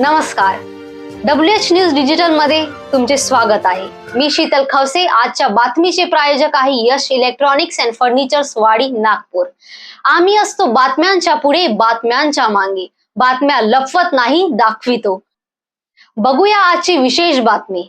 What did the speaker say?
नमस्कार. W H news डिजिटलमध्ये तुमचे स्वागत आहे. मी शीतल खवसे आजच्या बातमीचे प्रायोजक आहे यश इलेक्ट्रॉनिक्स अँड फर्निचर्स वाडी नागपूर. आम्ही असतो बातम्यांच्या पुढे बातम्यांच्या मागे. बातम्या लपवत नाही दाखवितो. बघूया आजची विशेष बातमी.